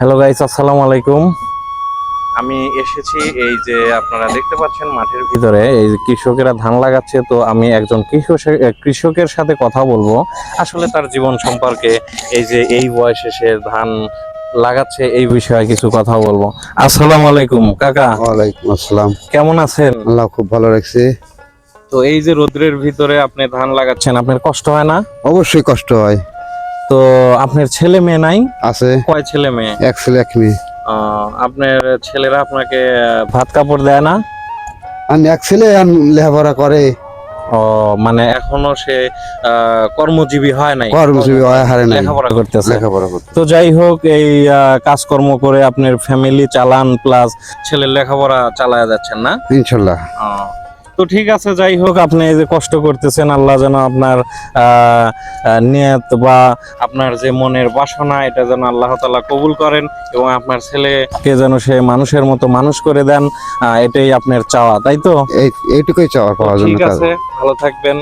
Hello guys আসসালামু আলাইকুম। আমি এসেছি এই যে আপনারা দেখতে পাচ্ছেন মাঠের ভিতরে এই যে কৃষকেরা ধান লাগাচ্ছে তো আমি একজন কৃষক কৃষকের সাথে কথা বলব। আসলে তার জীবন সম্পর্কে এই যে এই বয়সে সে ধান লাগাচ্ছে এই বিষয়ে কিছু কথা বলব। আসসালামু আলাইকুম কাকা। ওয়ালাইকুম আসসালাম। কেমন আছেন? আল্লাহ খুব ভালো রাখছে। তো এই যে রোদ্রের ভিতরে আপনি ধান লাগাচ্ছেন আপনার কষ্ট হয় না? অবশ্যই কষ্ট হয়। তো আপনার ছেলে মেয়ে নাই? আছে। কয় ছেলে মেয়ে? এক ছেলে এক মেয়ে। আপনার ছেলেরা আপনাকে ভাত কাপড় দেয় না? আর এক ছেলে লেখাপড়া করে। ও মানে এখনও সে কর্মজীবী হয় নাই? কর্মজীবী হয় হারে নাই। লেখাপড়া করতেছে? লেখাপড়া করতে তো যাই হোক এই কাজকর্ম করে আপনার ফ্যামিলি চালান প্লাস ছেলের লেখাপড়া চালায়া যাচ্ছেন না? ইনশাল্লাহ। ও, তো ঠিক আছে যাই হোক আপনি এই যে কষ্ট করতেছেন আল্লাহ যেন আপনার নিয়ত বা আপনার যে মনের বাসনা এটা যেন আল্লাহ তালা কবুল করেন এবং আপনার ছেলেকে যেন সে মানুষের মতো মানুষ করে দেন এটাই আপনার চাওয়া তাই তো? এইটুকুই চাওয়া পাওয়া ঠিক আছে ভালো থাকবেন।